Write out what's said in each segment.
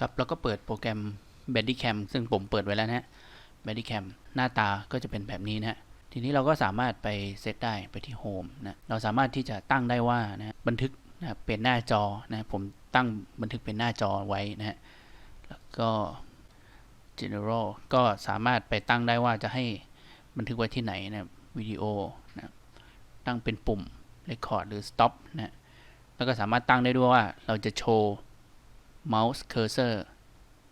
ครับแล้วก็เปิดโปรแกรม b a d d y Cam ซึ่งผมเปิดไว้แล้วนะฮะ b a d d y Cam หน้าตาก็จะเป็นแบบนี้นะทีนี้เราก็สามารถไปเซตได้ไปที่ Home นะเราสามารถที่จะตั้งได้ว่านะบันทึกนะเป็นหน้าจอนะผมตั้งบันทึกเป็นหน้าจอไว้นะฮะแล้วก็ General ก็สามารถไปตั้งได้ว่าจะให้บันทึกไว้ที่ไหนนะวิดีโอนะตั้งเป็นปุ่ม Record หรือ Stop นะแล้วก็สามารถตั้งได้ด้วยว่าเราจะโชว์ mouse cursor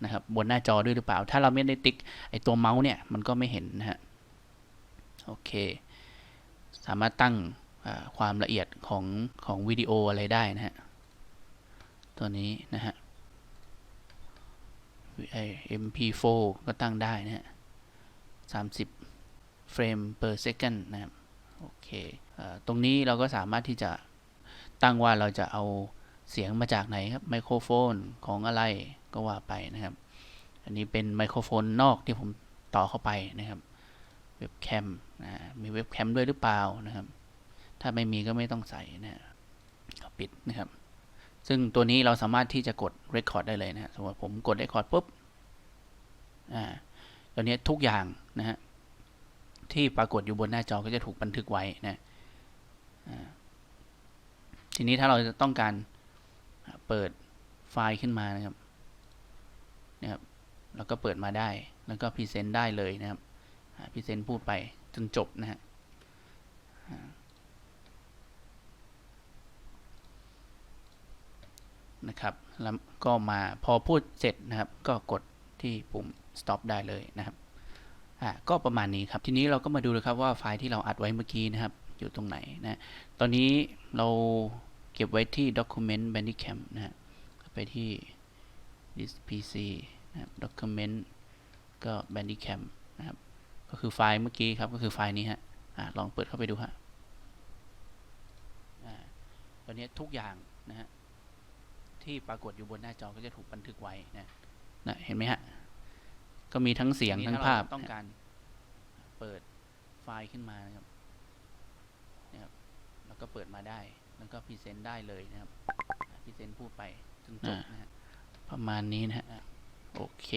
นะครับบนหน้าจอด้วยหรือเปล่า ถ้าเราไม่ได้ติ๊กไอตัวเมาส์เนี่ยมันก็ไม่เห็นนะฮะโอเค สามารถตั้งความละเอียดของของวิดีโออะไรได้นะฮะตัวนี้นะฮะ MP4 ก็ตั้งได้นะฮะ30 เฟรม per second นะครับ โอเคอตรงนี้เราก็สามารถที่จะตั้งว่าเราจะเอา เสียงมาจากไหนครับไมโครโฟนของอะไรก็ว่าไปนะครับ อันนี้เป็นไมโครโฟนนอกที่ผมต่อเข้าไปนะครับเว็บแคมนะมีเว็บแคมด้วยหรือเปล่านะครับ ถ้าไม่มีก็ไม่ต้องใส่นะปิดนะครับ ซึ่งตัวนี้เราสามารถที่จะกด Record ได้เลยนะสมมติผมกด Record ปุ๊บอ่าตัวนี้ทุกอย่างนะฮะที่ปรากฏอยู่บนหน้าจอก็จะถูกบันทึกไว้นะทีนี้ถ้าเราจะต้องการ เปิดไฟล์ขึ้นมานะครับนะครับ แล้วก็เปิดมาได้ แล้วก็พรีเซนต์ได้เลยนะครับพรีเซนต์พูดไปจนจบนะฮะนะครับ แล้วก็มาพอพูดเสร็จนะครับ ก็กดที่ปุ่ม stop ได้เลยนะครับอ่าก็ประมาณนี้ครับ ทีนี้เราก็มาดูเลยครับว่าไฟล์ที่เราอัดไว้เมื่อกี้นะครับ อยู่ตรงไหนนะ ตอนนี้เรา เก็บไว้ที่ document bandicam นะฮะไปที่ this pc นะครับ document ก็ bandicam นะครับ ก็คือไฟล์เมื่อกี้ครับ ก็คือไฟล์นี้ฮะอ่าลองเปิดเข้าไปดูฮะอ่าตอนนี้ทุกอย่างนะฮะที่ปรากฏอยู่บนหน้าจอก็จะถูกบันทึกไว้นะนะเห็นไหมฮะ ก็มีทั้งเสียงทั้งภาพต้องการเปิดไฟล์ขึ้นมานะครับนะครับ แล้วก็เปิดมาได้ แล้วก็พรีเซนต์ได้เลยนะครับพรีเซนต์พูดไปจนจบนะฮะประมาณนี้นะฮะโอเค